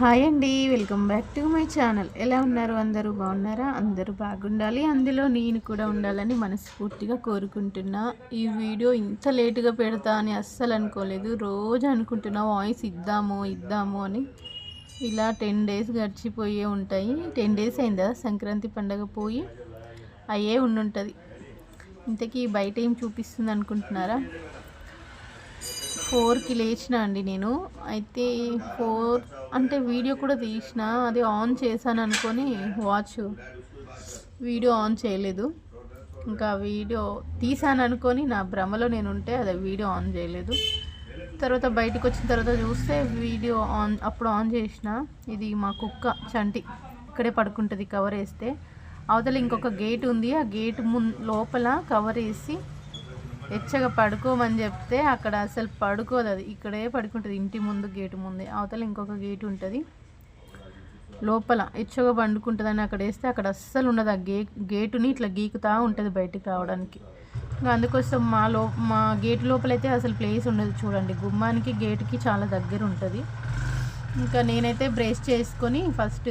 Hi అండి welcome back to my channel. ఎలా ఉన్నారు? అందరూ బాగున్నారా? అందరూ బాగుండాలి. అందులో నేను కూడా ఉండాలని మనస్ఫూర్తిగా కోరుకుంటున్నా. ఈ వీడియో ఇంత లేటుగా పెడతా అని అస్సలు అనుకోలేదు. రోజు అనుకుంటున్నా వాయిస్ ఇద్దాము ఇద్దాము అని. ఇలా టెన్ డేస్ గడిచిపోయే ఉంటాయి. టెన్ డేస్ అయిందా? సంక్రాంతి పండగ పోయి అయ్యే ఉండుంటుంది. ఇంతకీ బయట ఏం చూపిస్తుంది అనుకుంటున్నారా? ఫోర్కి లేచిన అండి నేను. అయితే ఫోర్ అంటే వీడియో కూడా తీసిన అది ఆన్ చేశాను అనుకొని వాచ్ వీడియో ఆన్ చేయలేదు. ఇంకా వీడియో తీసాను అనుకొని నా భ్రమలో నేను ఉంటే అది వీడియో ఆన్ చేయలేదు. తర్వాత బయటకు వచ్చిన తర్వాత చూస్తే వీడియో ఆన్ అప్పుడు ఆన్ చేసిన ఇది మా కుక్క చంటి ఇక్కడే పడుకుంటుంది కవర్ వేస్తే. అవతల ఇంకొక గేట్ ఉంది ఆ గేట్ ముందు లోపల కవర్ వేసి ఎచ్చగా పడుకోమని చెప్తే అక్కడ అసలు పడుకోదు అది. ఇక్కడే పడుకుంటుంది. ఇంటి ముందు గేటు ముందే. అవతల ఇంకొక గేటు ఉంటుంది. లోపల ఎచ్చగా పండుకుంటుందని అక్కడ వేస్తే అక్కడ అస్సలు ఉండదు. ఆ గే గేటుని ఇట్లా గీకుతా ఉంటుంది బయటికి రావడానికి. ఇంకా అందుకోసం మా లో మా గేట్ లోపలైతే అసలు ప్లేస్ ఉండదు చూడండి. గుమ్మానికి గేటుకి చాలా దగ్గర ఉంటుంది. ఇంకా నేనైతే బ్రష్ చేసుకొని ఫస్ట్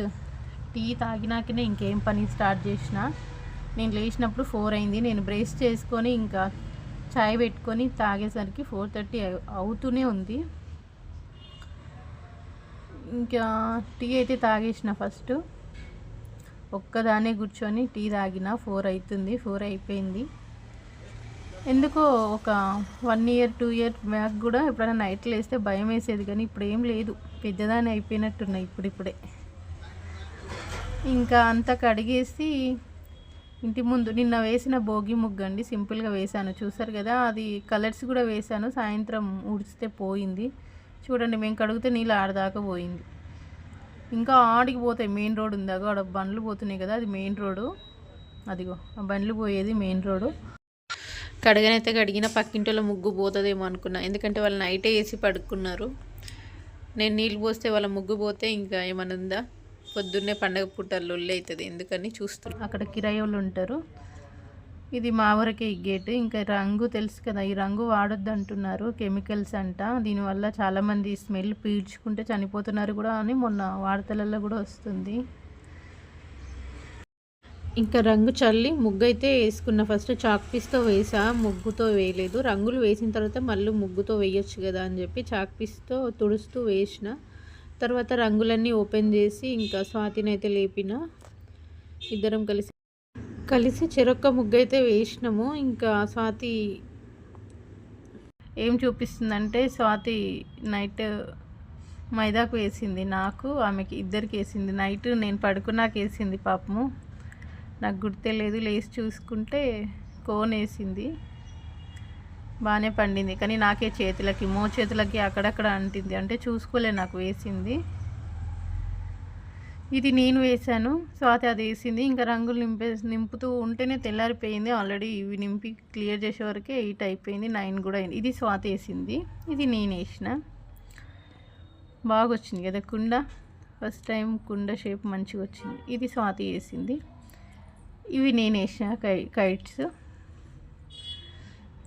టీ తాగినాకనే ఇంకేం పని స్టార్ట్ చేసిన. నేను లేచినప్పుడు ఫోర్ అయింది. నేను బ్రష్ చేసుకొని ఇంకా చాయ్ పెట్టుకొని తాగేసరికి ఫోర్ థర్టీ అవుతూనే ఉంది. ఇంకా టీ అయితే తాగేసిన ఫస్ట్. ఒక్కదానే కూర్చొని టీ తాగిన ఫోర్ అవుతుంది ఫోర్ అయిపోయింది. ఎందుకో ఒక one year two year back కూడా ఎప్పుడైనా నైట్లు వేస్తే భయం వేసేది కానీ ఇప్పుడు ఏం లేదు. పెద్దదాని అయిపోయినట్టున్నాయి ఇప్పుడిప్పుడే. ఇంకా అంతా కడిగేసి ఇంటి ముందు నిన్న వేసిన భోగి ముగ్గు అండి సింపుల్గా వేశాను. చూసారు కదా అది కలర్స్ కూడా వేశాను. సాయంత్రం ఉడిస్తే పోయింది. చూడండి మేము కడిగితే నీళ్ళు ఆడదాకా పోయింది. ఇంకా ఆడికి పోతాయి. మెయిన్ రోడ్ ఉంది. ఆడ బండ్లు పోతున్నాయి కదా అది మెయిన్ రోడ్డు అదిగో ఆ బండ్లు పోయేది మెయిన్ రోడ్డు కడగనైతే కడిగిన పక్కింటిలో ముగ్గు పోతుందేమో అనుకున్నా. ఎందుకంటే వాళ్ళు నైటే వేసి పడుకున్నారు. నేను నీళ్ళు పోస్తే వాళ్ళ ముగ్గు పోతే ఇంకా ఏమన్నా ఉందా? పొద్దున్నే పండగ పూట లొల్లి అవుతుంది ఎందుకని చూస్తున్నాం. అక్కడ కిరాయోళ్ళు వాళ్ళు ఉంటారు. ఇది మా వరకే ఈ గేట్. ఇంకా రంగు తెలుసు కదా ఈ రంగు వాడొద్దు అంటున్నారు కెమికల్స్ అంట. దీనివల్ల చాలామంది స్మెల్ పీల్చుకుంటే చనిపోతున్నారు కూడా అని మొన్న వార్తలలో కూడా వస్తుంది. ఇంకా రంగు చల్లి ముగ్గు అయితే వేసుకున్న. ఫస్ట్ చాక్ పీస్తో వేసా ముగ్గుతో వేయలేదు. రంగులు వేసిన తర్వాత మళ్ళీ ముగ్గుతో వేయొచ్చు కదా అని చెప్పి చాక్ పీస్తో తుడుస్తూ వేసిన. తర్వాత రంగులన్నీ ఓపెన్ చేసి ఇంకా స్వాతిని అయితే లేపిన. ఇద్దరం కలిసి కలిసి చెరొక్క ముగ్గు అయితే వేసినాము. ఇంకా స్వాతి ఏం చూపిస్తుందంటే స్వాతి నైట్ మైదాకు వేసింది నాకు ఆమెకి ఇద్దరికి వేసింది. నైట్ నేను పడుకున్నాక వేసింది పాపము. నాకు గుర్తే లేదు లేచి చూసుకుంటే కోన్ వేసింది. బాగానే పండింది. కానీ నాకే చేతులకి మో చేతులకి అక్కడక్కడ అంటింది. అంటే చూసుకోలే నాకు వేసింది. ఇది నేను వేశాను. స్వాతి అది వేసింది. ఇంకా రంగులు నింపే నింపుతూ ఉంటేనే తెల్లారిపోయింది. ఆల్రెడీ ఇవి నింపి క్లియర్ చేసే వరకే ఎయిట్ అయిపోయింది. నైన్ కూడా అయింది. ఇది స్వాతి వేసింది. ఇది నేను వేసిన. బాగా వచ్చింది కదా కుండ. ఫస్ట్ టైం కుండ షేప్ మంచిగా వచ్చింది ఇది స్వాతి వేసింది. ఇవి నేను వేసిన కై కైట్స్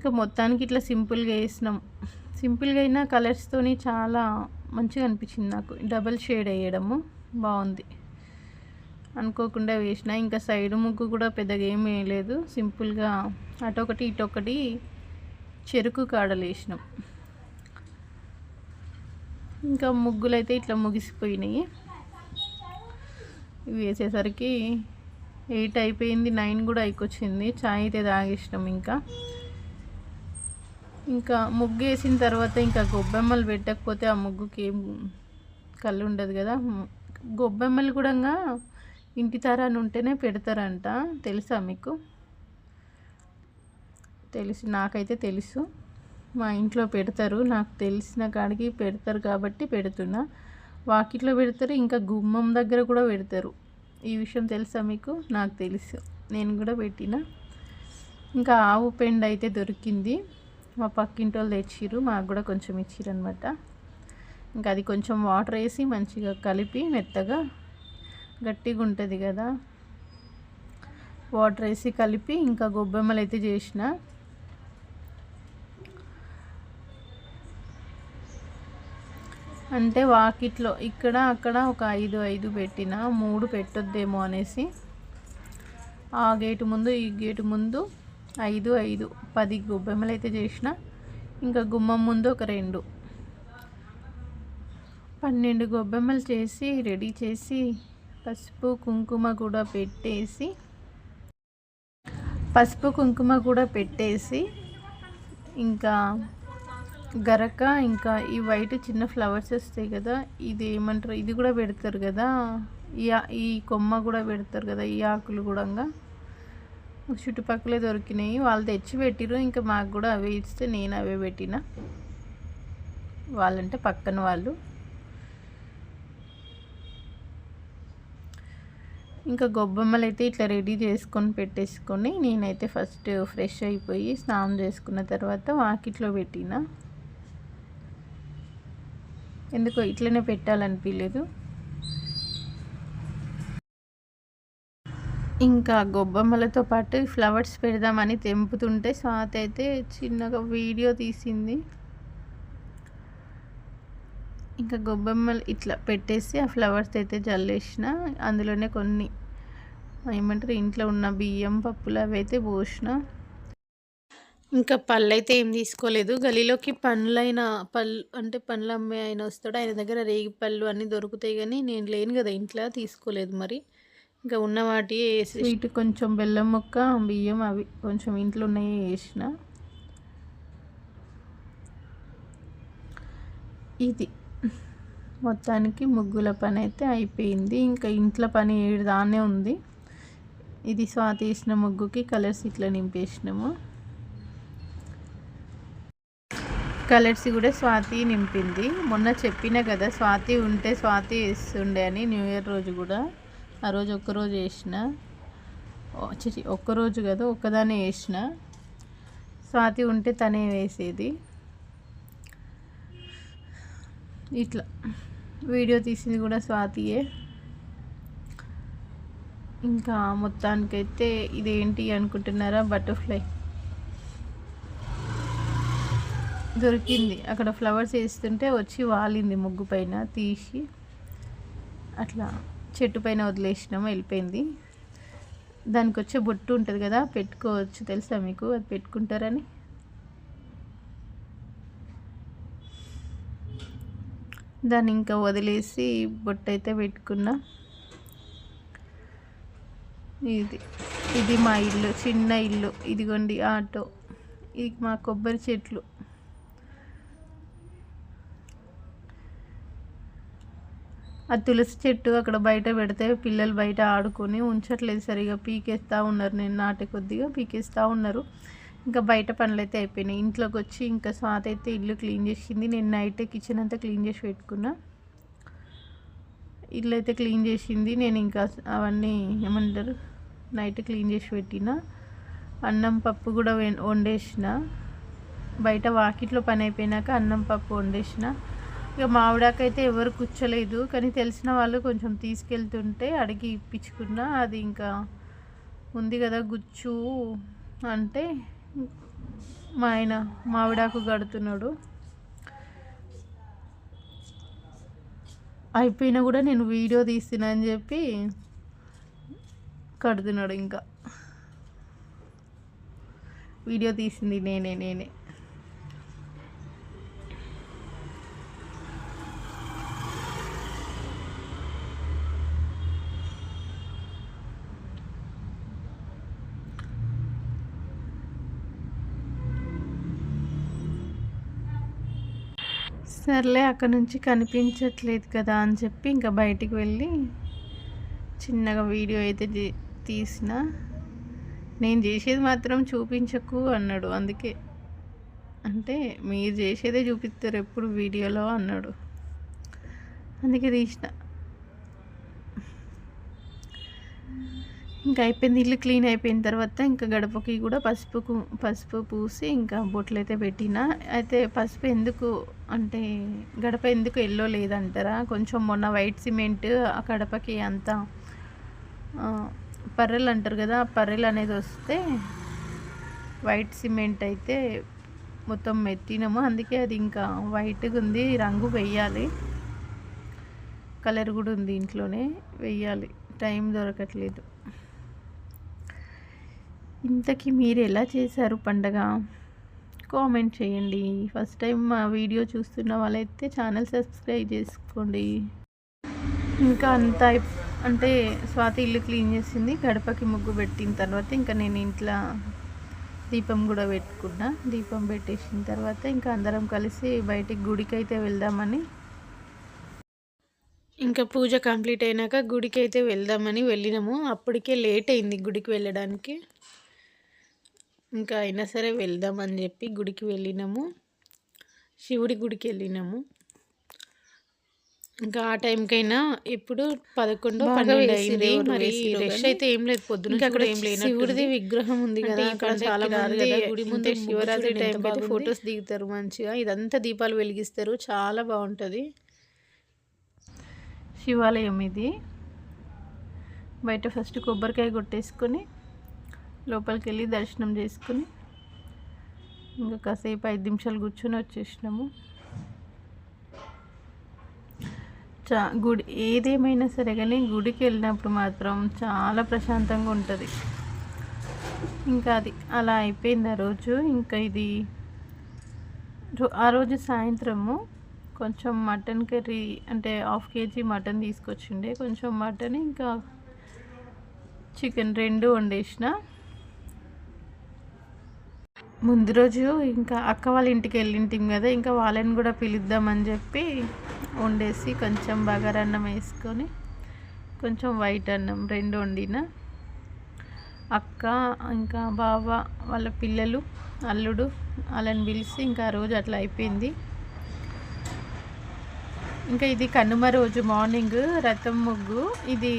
ఇంకా మొత్తానికి ఇట్లా సింపుల్గా వేసినాం సింపుల్గా అయినా కలర్స్తోని చాలా మంచిగా అనిపించింది నాకు. డబల్ షేడ్ వేయడము బాగుంది. అనుకోకుండా వేసిన. ఇంకా సైడ్ ముగ్గు కూడా పెద్దగా ఏం వేయలేదు. సింపుల్గా అటొకటి ఇటొకటి చెరుకు కాడలు వేసినాం. ఇంకా ముగ్గులు అయితే ఇట్లా ముగిసిపోయినాయి. ఇవి వేసేసరికి ఎయిట్ అయిపోయింది. నైన్ కూడా అయికొచ్చింది. చాయ్ అయితే తాగేసినాం ఇంకా. ఇంకా ముగ్గు వేసిన తర్వాత ఇంకా గొబ్బెమ్మలు పెట్టకపోతే ఆ ముగ్గుకి ఏం కళ్ళు ఉండదు కదా. గొబ్బెమ్మలు కూడా ఇంటి తరాన్ని ఉంటేనే పెడతారంట. తెలుసా మీకు? తెలుసు నాకైతే తెలుసు. మా ఇంట్లో పెడతారు నాకు తెలిసిన కాడికి పెడతారు కాబట్టి పెడుతున్నా. వాకిట్లో పెడతారు ఇంకా గుమ్మం దగ్గర కూడా పెడతారు. ఈ విషయం తెలుసా మీకు? నాకు తెలుసు. నేను కూడా పెట్టిన. ఇంకా ఆవు పెండ అయితే దొరికింది. మా పక్కింటి వాళ్ళు తెచ్చిర్రు మాకు కూడా కొంచెం ఇచ్చిర్రు అనమాట ఇంకా అది కొంచెం వాటర్ వేసి మంచిగా కలిపి మెత్తగా గట్టిగా ఉంటుంది కదా. వాటర్ వేసి కలిపి ఇంకా గొబ్బెమ్మలు అయితే చేసిన. అంటే వాకిట్లో ఇక్కడ అక్కడ ఒక ఐదు ఐదు పెట్టిన మూడు పెట్టొద్దేమో అనేసి. ఆ గేటు ముందు ఈ గేటు ముందు ఐదు ఐదు పది గొబ్బెమ్మలు అయితే చేసిన. ఇంకా గుమ్మం ముందు ఒక రెండు. పన్నెండు గొబ్బెమ్మలు చేసి రెడీ చేసి పసుపు కుంకుమ కూడా పెట్టేసి పసుపు కుంకుమ కూడా పెట్టేసి ఇంకా గరక ఇంకా ఈ వైట్ చిన్న ఫ్లవర్స్ వస్తాయి కదా ఇది ఏమంటారు? ఇది కూడా పెడతారు కదా ఈ ఈ కొమ్మ కూడా పెడతారు కదా ఈ ఆకులు కూడా. చుట్టుపక్కలే దొరికినాయి వాళ్ళు తెచ్చి పెట్టిరు ఇంకా మాకు కూడా అవే ఇస్తే నేను అవే పెట్టిన. వాళ్ళంటే పక్కన వాళ్ళు. ఇంకా గొబ్బమ్మలు అయితే ఇట్లా రెడీ చేసుకొని పెట్టేసుకొని నేనైతే ఫస్ట్ ఫ్రెష్ అయిపోయి స్నానం చేసుకున్న తర్వాత వాకిట్లో పెట్టిన. ఎందుకో ఇట్లనే పెట్టాలనిపించలేదు ఇంకా గొబ్బమ్మలతో పాటు ఫ్లవర్స్ పెడదామని తెంపుతుంటే స్వాతి అయితే చిన్నగా వీడియో తీసింది. ఇంకా గొబ్బెమ్మలు ఇట్లా పెట్టేసి ఆ ఫ్లవర్స్ అయితే జల్లేసిన. అందులోనే కొన్ని ఏమంటారు ఇంట్లో ఉన్న బియ్యం పప్పులు అవి అయితే పోసిన. ఇంకా పళ్ళు అయితే ఏం తీసుకోలేదు. గలీలోకి పండ్లైన పళ్ళు అంటే పండ్లు అమ్మే ఆయన వస్తాడు. ఆయన దగ్గర రేగి పళ్ళు అన్నీ దొరుకుతాయి కానీ నేను లేను కదా ఇంట్లో తీసుకోలేదు మరి. ఇంకా ఉన్న వాటి స్వీట్ కొంచెం బెల్లం ముక్క బియ్యం అవి కొంచెం ఇంట్లో ఉన్నాయి వేసిన. ఇది. మొత్తానికి ముగ్గుల పని అయితే అయిపోయింది. ఇంకా ఇంట్లో పని దానే ఉంది. ఇది స్వాతి వేసిన ముగ్గుకి కలర్స్ ఇట్లా నింపేసినాము. కలర్స్ కూడా స్వాతి నింపింది. మొన్న చెప్పిన కదా స్వాతి ఉంటే స్వాతి వేస్తుండే అని న్యూ ఇయర్ రోజు కూడా. ఆ రోజు ఒక్కరోజు వేసిన ఒక్కరోజు కదా ఒక్కదానే వేసిన స్వాతి ఉంటే తనే వేసేది. ఇట్లా. వీడియో తీసింది కూడా స్వాతియే. ఇంకా మొత్తానికైతే ఇదేంటి అనుకుంటున్నారా? బటర్ఫ్లై. దొరికింది. అక్కడ ఫ్లవర్స్ వేస్తుంటే వచ్చి వాలింది ముగ్గు పైన తీసి. అట్లా. చెట్టు పైన వదిలేసినాము వెళ్ళిపోయింది. దానికి వచ్చే బొట్టు ఉంటుంది కదా పెట్టుకోవచ్చు తెలుసా మీకు? అది పెట్టుకుంటారని. దాన్ని ఇంకా వదిలేసి బొట్టు అయితే పెట్టుకున్నా. ఇది ఇది మా ఇల్లు చిన్న ఇల్లు. ఇదిగోండి ఆటో. ఇది మా కొబ్బరి చెట్లు. ఆ తులసి చెట్టు అక్కడ బయట పెడితే పిల్లలు బయట ఆడుకొని ఉంచట్లేదు సరిగా పీకేస్తూ ఉన్నారు. నేను నాటే కొద్దిగా పీకేస్తూ ఉన్నారు. ఇంకా బయట పనులు అయితే అయిపోయినాయి. ఇంట్లోకి వచ్చి ఇంకా స్వాత అయితే ఇల్లు క్లీన్ చేసింది. నేను నైట్ కిచెన్ అంతా క్లీన్ చేసి పెట్టుకున్నా. ఇల్లు అయితే క్లీన్ చేసింది. నేను ఇంకా అవన్నీ ఏమంటారు నైట్ క్లీన్ చేసి పెట్టిన. అన్నం పప్పు కూడా వండేసిన. బయట వాకిట్లో పని అయిపోయినాక అన్నం పప్పు వండేసిన. ఇక మావిడాకైతే ఎవరు కూర్చోలేదు కానీ తెలిసిన వాళ్ళు కొంచెం తీసుకెళ్తుంటే అడిగి ఇప్పించుకున్నా అది ఇంకా ఉంది కదా గుచ్చు అంటే మా ఆయన మావిడాకు కడుతున్నాడు. అయిపోయినా కూడా నేను వీడియో తీస్తున్నా అని చెప్పి కడుతున్నాడు ఇంకా. వీడియో తీసింది నేనే నేనే. సర్లే అక్కడ నుంచి కనిపించట్లేదు కదా అని చెప్పి ఇంకా బయటికి వెళ్ళి చిన్నగా వీడియో అయితే తీసిన. నేను చేసేది మాత్రం చూపించకు అన్నాడు. అందుకే అంటే మీరు చేసేదే చూపిస్తారు ఎప్పుడు వీడియోలో అన్నాడు. అందుకే తీసిన. ఇంకా అయిపోయింది ఇల్లు క్లీన్ అయిపోయిన తర్వాత ఇంకా గడపకి కూడా పసుపు పసుపు పూసి ఇంకా బొట్లు అయితే పెట్టిన. అయితే పసుపు ఎందుకు అంటే గడప ఎందుకు ఎల్లో లేదంటారా? కొంచెం మొన్న వైట్ సిమెంట్ ఆ గడపకి అంతా పర్రెలు అంటారు కదా పర్రెలు అనేది వస్తే వైట్ సిమెంట్ అయితే మొత్తం మెత్తినాము. అందుకే అది ఇంకా వైట్గా ఉంది రంగు వెయ్యాలి. కలర్ కూడా ఉంది ఇంట్లోనే వెయ్యాలి. టైం దొరకట్లేదు. ఇంతకీ మీరు ఎలా చేశారు పండగ? కామెంట్ చేయండి. ఫస్ట్ టైం మా వీడియో చూస్తున్న వాళ్ళైతే ఛానల్ సబ్స్క్రైబ్ చేసుకోండి. ఇంకా అంతా అంటే స్వాతి ఇల్లు క్లీన్ చేసింది గడపకి ముగ్గు పెట్టిన తర్వాత ఇంకా నేను ఇంట్లో దీపం కూడా పెట్టుకున్నా. దీపం పెట్టేసిన తర్వాత ఇంకా అందరం కలిసి బయటికి గుడికి అయితే వెళ్దామని ఇంకా పూజ కంప్లీట్ అయినాక గుడికి అయితే వెళ్దామని వెళ్ళినాము. అప్పటికే లేట్ అయింది గుడికి వెళ్ళడానికి. ఇంకా అయినా సరే వెళ్దామని చెప్పి గుడికి వెళ్ళినాము. శివుడి గుడికి వెళ్ళినాము. ఇంకా ఆ టైంకైనా ఇప్పుడు పదకొండు పన్నెండు అయింది. మరి రష్ అయితే ఏం లేదు. పొద్దున అక్కడ ఏం లేనట్టుంది. శివుడిది విగ్రహం ఉంది కదా ఇక్కడ చాలా మంది కదా గుడి ముందు శివరాత్రి టైం అయితే ఫొటోస్ దిగుతారు మంచిగా. ఇదంతా దీపాలు వెలిగిస్తారు. చాలా బాగుంటుంది. శివాలయం ఇది. బయట ఫస్ట్ కొబ్బరికాయ కొట్టేసుకొని లోపలికి వెళ్ళి దర్శనం చేసుకుని ఇంకా కాసేపు ఐదు నిమిషాలు కూర్చొని వచ్చేసినాము. చా గుడి ఏదేమైనా సరే కానీ గుడికి వెళ్ళినప్పుడు మాత్రం చాలా ప్రశాంతంగా ఉంటుంది. ఇంకా అది అలా అయిపోయింది ఆ రోజు. ఇంకా ఇది ఆ రోజు సాయంత్రము కొంచెం మటన్ కర్రీ అంటే హాఫ్ కేజీ మటన్ తీసుకొచ్చిండే. కొంచెం మటన్ ఇంకా చికెన్ రెండు వండేసిన. ముందు రోజు ఇంకా అక్క వాళ్ళ ఇంటికి వెళ్ళింటాం కదా ఇంకా వాళ్ళని కూడా పిలుద్దామని చెప్పి వండేసి కొంచెం బగారన్నం వేసుకొని కొంచెం వైట్ అన్నం రెండు వండిన. అక్క ఇంకా బావ వాళ్ళ పిల్లలు అల్లుడు వాళ్ళని పిలిచి ఇంకా ఆ రోజు అట్లా అయిపోయింది. ఇంకా ఇది కనుమ రోజు మార్నింగ్ రథం ముగ్గు. ఇది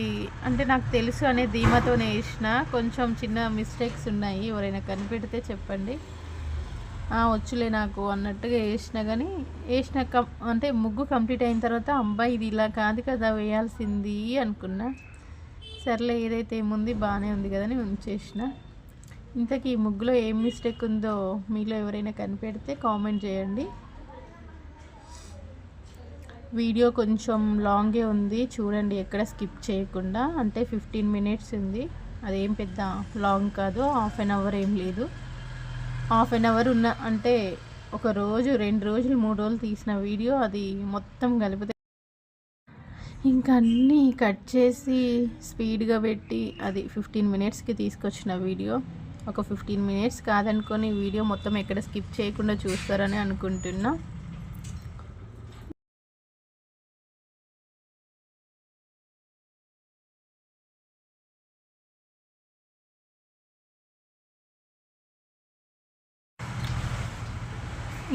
అంటే నాకు తెలుసు అనే ధీమాతోనే వేసిన. కొంచెం చిన్న మిస్టేక్స్ ఉన్నాయి. ఎవరైనా కనిపెడితే చెప్పండి. వచ్చులే నాకు అన్నట్టుగా వేసిన కానీ వేసిన అంటే ముగ్గు కంప్లీట్ అయిన తర్వాత అబ్బాయి ఇది ఇలా కాదు కదా వేయాల్సింది అనుకున్నా. సర్లే ఏదైతే ఏముంది బాగానే ఉంది కదని ఉంచేసిన. ఇంతకీ ఈ ముగ్గులో ఏం మిస్టేక్ ఉందో మీలో ఎవరైనా కనిపెడితే కామెంట్ చేయండి. వీడియో కొంచెం లాంగే ఉంది. చూడండి ఎక్కడ స్కిప్ చేయకుండా. అంటే ఫిఫ్టీన్ మినిట్స్ ఉంది. అదేం పెద్ద లాంగ్ కాదు. హాఫ్ అన్ అవర్ ఏం లేదు. హాఫ్ అన్ అవర్ ఉన్న అంటే ఒక రోజు రెండు రోజులు మూడు రోజులు తీసిన వీడియో. అది మొత్తం కలిపితే ఇంకా అన్నీ కట్ చేసి స్పీడ్గా పెట్టి అది ఫిఫ్టీన్ మినిట్స్కి తీసుకొచ్చిన వీడియో. ఒక ఫిఫ్టీన్ మినిట్స్ కాదనుకొని వీడియో మొత్తం ఎక్కడ స్కిప్ చేయకుండా చూస్తారని అనుకుంటున్నా.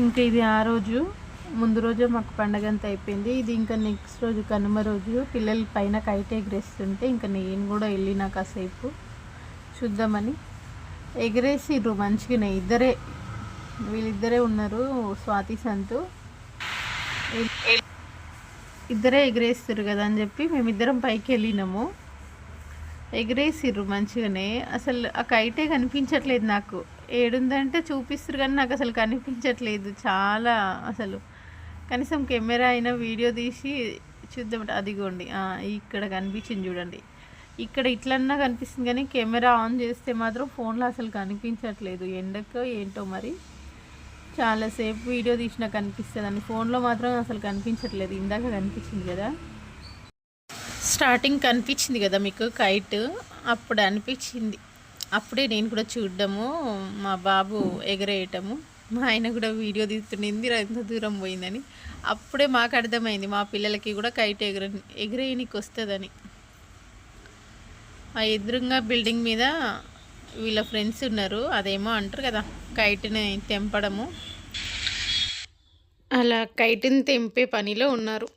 ఇంకా ఇది ఆ రోజు ముందు రోజు మాకు పండగ అంతా అయిపోయింది. ఇది ఇంకా నెక్స్ట్ రోజు కనుమ రోజు. పిల్లలు పైన కైట్ ఎగరేస్తుంటే ఇంకా నేను కూడా వెళ్ళిన కాసేపు. చూద్దామని. ఎగరేసిర్రు మంచిగానే. ఇద్దరే వీళ్ళిద్దరే ఉన్నారు స్వాతి సంతు. ఇద్దరే ఎగరేస్తారు కదా అని చెప్పి మేమిద్దరం పైకి వెళ్ళినాము. ఎగరేసిర్రు మంచిగానే. అసలు ఆ కైటే కనిపించట్లేదు నాకు. ఏడుందంటే చూపిస్తారు కానీ నాకు అసలు కనిపించట్లేదు. చాలా అసలు. కనీసం కెమెరా అయినా వీడియో తీసి చూద్దాం. అదిగోండి. ఇక్కడ కనిపించింది చూడండి. ఇక్కడ ఇట్లన్నా కనిపిస్తుంది కానీ కెమెరా ఆన్ చేస్తే మాత్రం ఫోన్లో అసలు కనిపించట్లేదు. ఎండకో ఏంటో మరి. చాలాసేపు వీడియో తీసినా కనిపిస్తుంది అని ఫోన్లో మాత్రం అసలు కనిపించట్లేదు. ఇందాక కనిపించింది కదా. స్టార్టింగ్ కనిపించింది కదా మీకు? కైట్. అప్పుడు అనిపించింది. అప్పుడే నేను కూడా చూడడము మా బాబు ఎగరేయటము. మా ఆయన కూడా వీడియో తీస్తుండింది ఎంత దూరం పోయిందని? అప్పుడే మాకు అర్థమైంది మా పిల్లలకి కూడా కైట్ ఎగర ఎగరేయనికి వస్తుందని. ఆ ఎదురుగా బిల్డింగ్ మీద వీళ్ళ ఫ్రెండ్స్ ఉన్నారు అదేమో అంటారు కదా కైట్ని తెంపడము. అలా కైట్ని తెంపే పనిలో ఉన్నారు.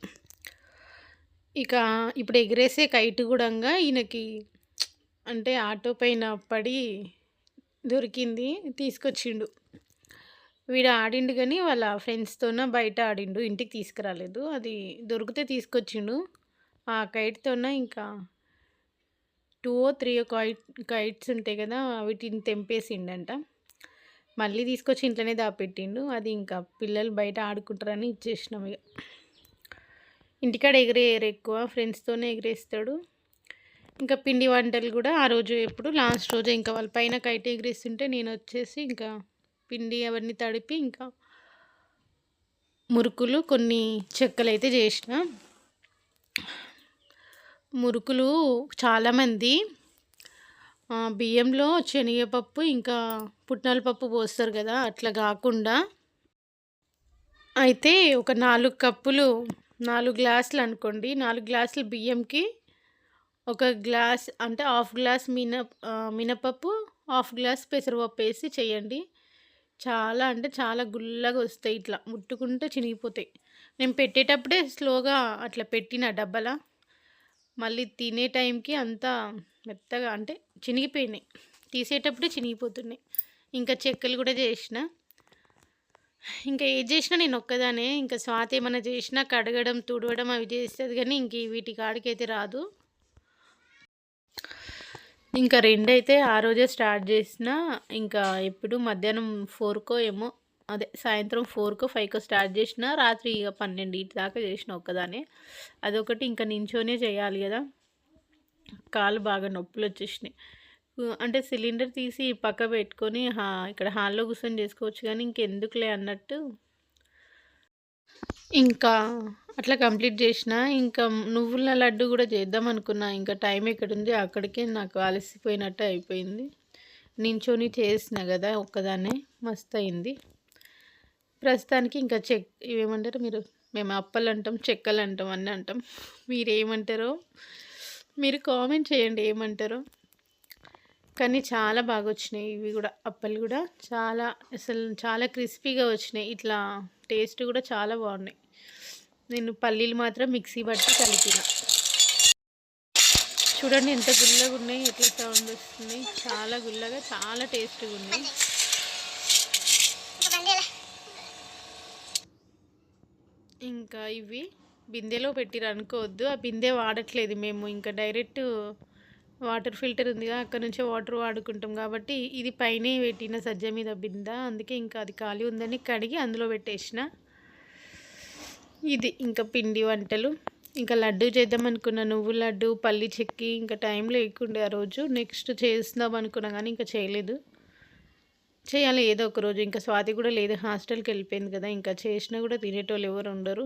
ఇక ఇప్పుడు ఎగిరేసే కైట్ కూడా ఈయనకి అంటే ఆటో పైన పడి దొరికింది తీసుకొచ్చిండు. వీడు ఆడిండు కానీ వాళ్ళ ఫ్రెండ్స్తోన బయట ఆడిండు ఇంటికి తీసుకురాలేదు. అది దొరికితే తీసుకొచ్చిండు. ఆ కైట్తోన ఇంకా టూ ఓ త్రీ కైట్ కైట్స్ ఉంటాయి కదా వీటిని తెంపేసిండంట. మళ్ళీ తీసుకొచ్చి ఇంట్లోనే దాపెట్టిండు. అది ఇంకా పిల్లలు బయట ఆడుకుంటారని ఇచ్చేసినాం ఇక ఇంటికాడ ఎగిరేయరు ఎక్కువ ఫ్రెండ్స్తోనే ఎగిరేస్తాడు. ఇంకా పిండి వంటలు కూడా ఆ రోజు ఎప్పుడు లాస్ట్ రోజు ఇంకా వాళ్ళ పైన కైట్ ఎగిరేస్తుంటే నేను వచ్చేసి ఇంకా పిండి అవన్నీ తడిపి ఇంకా మురుకులు కొన్ని చెక్కలు అయితే చేసిన. మురుకులు చాలామంది బియ్యంలో శనగపప్పు ఇంకా పుట్నాల పప్పు పోస్తారు కదా అట్లా కాకుండా అయితే ఒక నాలుగు కప్పులు నాలుగు గ్లాసులు అనుకోండి నాలుగు గ్లాసులు బియ్యంకి ఒక గ్లాస్ అంటే హాఫ్ గ్లాస్ మిన మినపప్పు హాఫ్ గ్లాస్ పెసరపప్పు వేసి చేయండి. చాలా అంటే చాలా గుల్లగా వస్తాయి ఇట్లా. ముట్టుకుంటే చినిగిపోతాయి. నేను పెట్టేటప్పుడే స్లోగా అట్లా పెట్టిన డబ్బలా. మళ్ళీ తినే టైంకి అంతా మెత్తగా అంటే చినిగిపోయినాయి. తీసేటప్పుడే చినిగిపోతున్నాయి. ఇంకా చెక్కలు కూడా చేసిన. ఇంకా ఏది చేసినా నేను ఒక్కదానే. ఇంకా స్వాతి ఏమైనా చేసినా కడగడం తుడవడం అవి చేస్తుంది కానీ ఇంక వీటి వీటి కాడికైతే రాదు. ఇంకా రెండైతే ఆ రోజే స్టార్ట్ చేసిన. ఇంకా ఎప్పుడు మధ్యాహ్నం ఫోర్కో ఏమో అదే సాయంత్రం ఫోర్కో ఫైవ్కో స్టార్ట్ చేసిన. రాత్రి ఇక పన్నెండు ఇటు దాకా చేసిన ఒక్కదానే అదొకటి ఇంకా నించోనే చేయాలి కదా. కాలు బాగా నొప్పులు వచ్చేసినాయి. అంటే సిలిండర్ తీసి పక్క పెట్టుకొని హా ఇక్కడ హాల్లో కూర్చొని చేసుకోవచ్చు కానీ ఇంకెందుకులే అన్నట్టు ఇంకా అట్లా కంప్లీట్ చేసిన ఇంకా నువ్వుల లడ్డు కూడా చేద్దాం అనుకున్నా. ఇంకా టైం ఎక్కడుంది? అక్కడికే నాకు అలసిపోయినట్టు అయిపోయింది. నించొని చేసిన కదా ఒక్కదాన్నే. మస్తు అయింది ప్రస్తుతానికి ఇంకా చెక్ ఇవేమంటారు మీరు? మేము అప్పలు అంటాం చెక్కలు అంటాం అన్నీ అంటాం మీరేమంటారో? మీరు కామెంట్ చేయండి ఏమంటారో. కానీ చాలా బాగా వచ్చినాయి ఇవి కూడా అప్పలు కూడా. చాలా అసలు చాలా క్రిస్పీగా వచ్చినాయి. ఇట్లా టేస్ట్ కూడా చాలా బాగున్నాయి. నేను పల్లీలు మాత్రం మిక్సీ పట్టి కలిపిన. చూడండి ఎంత గుల్లగా ఉన్నాయి ఎట్లా సౌండ్ వస్తుంది. చాలా గుల్లగా చాలా టేస్ట్గా ఉన్నాయి. ఇంకా ఇవి బిందెలో పెట్టిరు అనుకోవద్దు. ఆ బిందె వాడట్లేదు మేము. ఇంకా డైరెక్ట్ వాటర్ ఫిల్టర్ ఉందిగా అక్కడ నుంచే వాటర్ వాడుకుంటాం కాబట్టి ఇది పైనే పెట్టిన సజ్జ మీద బింద అందుకే ఇంకా అది ఖాళీ ఉందని కడిగి అందులో పెట్టేసిన. ఇది ఇంకా పిండి వంటలు. ఇంకా లడ్డు చేద్దాం అనుకున్నా నువ్వు లడ్డు పల్లి చెక్కి ఇంకా టైం లేకుండే ఆ రోజు. నెక్స్ట్ చేద్దాం అనుకున్నా కానీ ఇంకా చేయలేదు. చేయాలి ఏదో ఒక రోజు. ఇంకా స్వాతి కూడా లేదు హాస్టల్కి వెళ్ళిపోయింది కదా ఇంకా చేసినా కూడా తినేటోళ్ళు ఎవరు ఉండరు.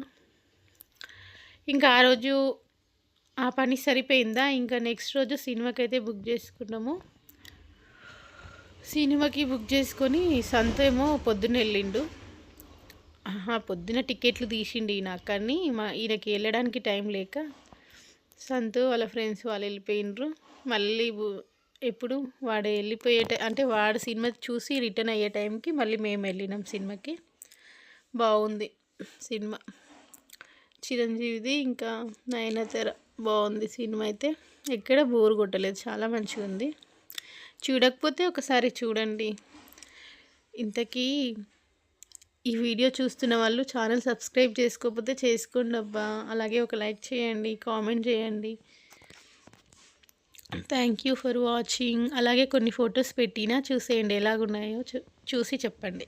ఇంకా ఆ రోజు ఆ పని సరిపోయిందా? ఇంకా నెక్స్ట్ రోజు సినిమాకి అయితే బుక్ చేసుకున్నాము. సినిమాకి బుక్ చేసుకొని సంత ఏమో పొద్దున్న వెళ్ళిండు. పొద్దున టికెట్లు తీసిండు ఈయన కానీ మా ఈయనకి వెళ్ళడానికి టైం లేక సంతు వాళ్ళ ఫ్రెండ్స్ వాళ్ళు వెళ్ళిపోయినరు మళ్ళీ ఎప్పుడు వాడు వెళ్ళిపోయే అంటే వాడు సినిమా చూసి రిటర్న్ అయ్యే టైంకి మళ్ళీ మేము వెళ్ళినాం సినిమాకి. బాగుంది సినిమా. చిరంజీవిది ఇంకా నయనతార. బాగుంది సినిమా అయితే. ఎక్కడ బోర్ కొట్టలేదు. చాలా మంచిగా ఉంది. చూడకపోతే ఒకసారి చూడండి. ఇంతకీ ఈ వీడియో చూస్తున్న వాళ్ళు ఛానల్ సబ్స్క్రైబ్ చేసుకోకపోతే చేసుకోండి అబ్బా. అలాగే ఒక లైక్ చేయండి కామెంట్ చేయండి. Thank you for watching. అలాగే కొన్ని ఫొటోస్ పెట్టినా చూసేయండి. ఎలాగున్నాయో చూ చూసి చెప్పండి.